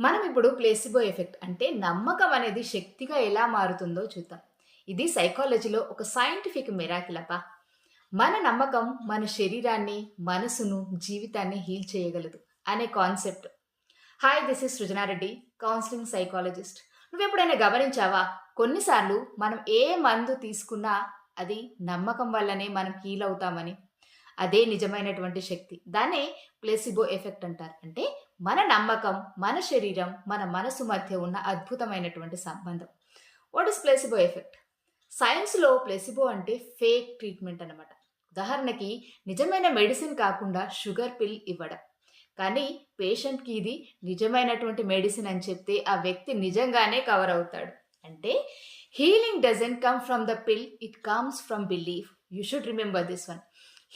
మనం ఇప్పుడు placebo effect అంటే నమ్మకం అనేది శక్తిగా ఎలా మారుతుందో చూద్దాం. ఇది సైకాలజీలో ఒక సైంటిఫిక్ మెరాకిలప మన నమ్మకం మన శరీరాన్ని మనసును జీవితాన్ని హీల్ చేయగలదు అనే concept. Hi this is Srujana Reddy counselling psychologist నువ్వు ఎప్పుడైనా గమనించావా? కొన్నిసార్లు మనం ఏ మందు తీసుకున్నా అది నమ్మకం వల్లనే మనం హీల్ అవుతామని. అదే నిజమైనటువంటి శక్తి. దాన్నే ప్లేసిబో ఎఫెక్ట్ అంటారు. అంటే మన నమ్మకం మన శరీరం మన మనసు మధ్య ఉన్న అద్భుతమైనటువంటి సంబంధం. వాట్ ఇస్ ప్లేసిబో ఎఫెక్ట్ సైన్స్లో ప్లేసిబో అంటే ఫేక్ ట్రీట్మెంట్ అనమాట ఉదాహరణకి నిజమైన మెడిసిన్ కాకుండా షుగర్ పిల్ ఇవ్వడం. కానీ పేషెంట్కి ఇది నిజమైనటువంటి మెడిసిన్ అని చెప్తే ఆ వ్యక్తి నిజంగానే కవర్ అవుతాడు. అంటే healing doesn't come from the pill it comes from belief you should remember this one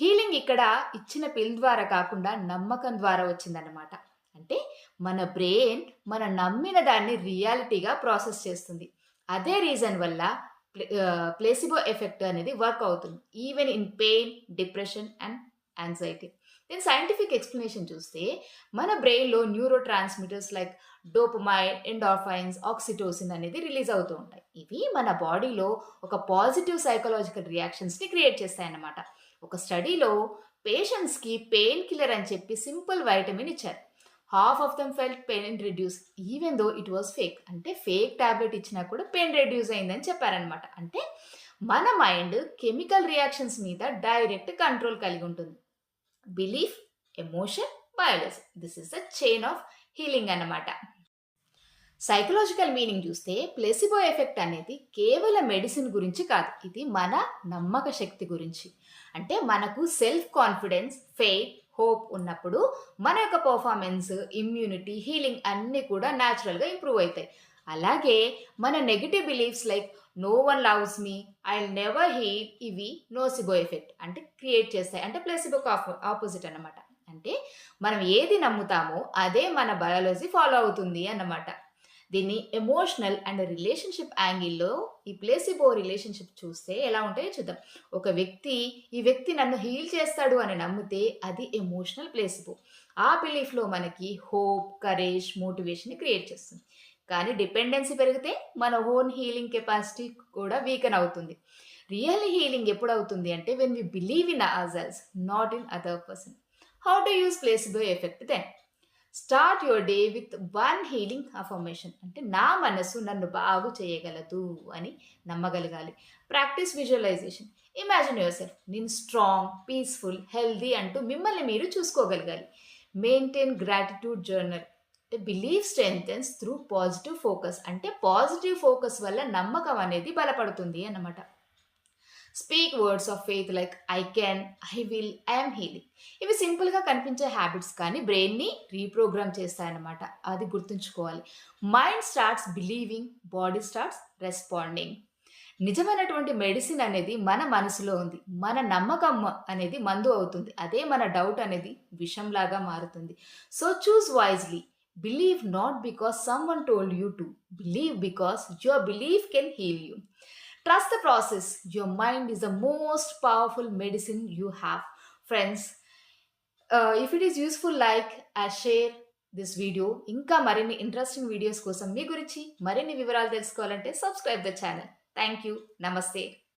healing ఇక్కడ ఇచ్చిన పిల్ ద్వారా కాకుండా నమ్మకం ద్వారా వచ్చిందన్నమాట. అంటే మన బ్రెయిన్ మన నమ్మిన దాన్ని రియాలిటీగా ప్రాసెస్ చేస్తుంది. అదే రీజన్ వల్ల ప్లేసిబో ఎఫెక్ట్ అనేది వర్క్ అవుతుంది. Even in pain depression and anxiety. దీని సైంటిఫిక్ ఎక్స్ప్లెనేషన్ చూస్తే మన బ్రెయిన్లో neuro transmitters like dopamine endorphins oxytocin అనేది రిలీజ్ అవుతూ ఉంటాయి. ఇవి మన బాడీలో ఒక పాజిటివ్ సైకలాజికల్ రియాక్షన్స్ని క్రియేట్ చేస్తాయన్నమాట. ఒక స్టడీలో పేషెంట్స్కి పెయిన్ కిల్లర్ అని చెప్పి సింపుల్ వైటమిన్ ఇచ్చారు. Half of them felt pain reduce even though it was fake అంటే ఫేక్ టాబ్లెట్ ఇచ్చినా కూడా పెయిన్ రెడ్యూస్ అయిందని చెప్పారనమాట అంటే మన మైండ్ కెమికల్ రియాక్షన్స్ మీద డైరెక్ట్ కంట్రోల్ కలిగి ఉంటుంది. Belief emotion biology this is the chain of healing అన్నమాట. సైకలాజికల్ మీనింగ్ చూస్తే ప్లెసిబో ఎఫెక్ట్ అనేది కేవలం మెడిసిన్ గురించి కాదు. ఇది మన నమ్మక శక్తి గురించి. అంటే మనకు సెల్ఫ్ కాన్ఫిడెన్స్ ఫెయిత్ హోప్ ఉన్నప్పుడు మన యొక్క పర్ఫార్మెన్స్ ఇమ్యూనిటీ హీలింగ్ అన్నీ కూడా న్యాచురల్గా ఇంప్రూవ్ అవుతాయి. అలాగే మన negative beliefs like no one loves me I never heal ఇవి నోసిబో ఎఫెక్ట్ అంటే క్రియేట్ చేస్తాయి. అంటే ప్లేసిబో ఆపోజిట్ అన్నమాట. అంటే మనం ఏది నమ్ముతామో అదే మన బయాలజీ ఫాలో అవుతుంది అన్నమాట. దీన్ని ఎమోషనల్ అండ్ రిలేషన్షిప్ యాంగిల్లో ఈ ప్లేసిబో రిలేషన్షిప్ చూస్తే ఎలా ఉంటాయో చూద్దాం. ఒక వ్యక్తి ఈ వ్యక్తి నన్ను హీల్ చేస్తాడు అని నమ్మితే అది ఎమోషనల్ ప్లేసిబో ఆ బిలీఫ్లో మనకి హోప్ కరేజ్ మోటివేషన్ క్రియేట్ చేస్తుంది. కానీ డిపెండెన్సీ పెరిగితే మన ఓన్ హీలింగ్ కెపాసిటీ కూడా వీకెన్ అవుతుంది. రియల్ హీలింగ్ ఎప్పుడు అవుతుంది అంటే when we believe in ourselves not in other person how to use placebo effect then start your day with one healing affirmation అంటే నా మనసు నన్ను బాగు చేయగలదు అని నమ్మగలగాలి. Practise visualisation imagine your self నేను స్ట్రాంగ్ పీస్ఫుల్ హెల్దీ అంటూ మిమ్మల్ని మీరు చూసుకోగలగాలి. మెయింటైన్ గ్రాటిట్యూడ్ జర్నల్ అంటే believe strengthens through positive focus అంటే పాజిటివ్ ఫోకస్ వల్ల నమ్మకం అనేది బలపడుతుంది అన్నమాట. Speak words of faith like I can I will I'm healing ఇవి సింపుల్గా కనిపించే హ్యాబిట్స్ కానీ బ్రెయిన్ని రీప్రోగ్రామ్ చేస్తాయన్నమాట. అది గుర్తుంచుకోవాలి. Mind starts believing body starts responding నిజమైనటువంటి మెడిసిన్ అనేది మన మనసులో ఉంది. మన నమ్మకం అనేది మందు అవుతుంది. అదే మన డౌట్ అనేది విషంలాగా మారుతుంది. So choose wisely believe not because someone told you to believe because your believe can heal you trust the process your mind is the most powerful medicine you have friends if it is useful like I share this video ఇంకా మరిన్ని interesting videos కోసం మీ గురించి మరిన్ని వివరాలు తెలుసుకోవాలంటే subscribe the channel thank you నమస్తే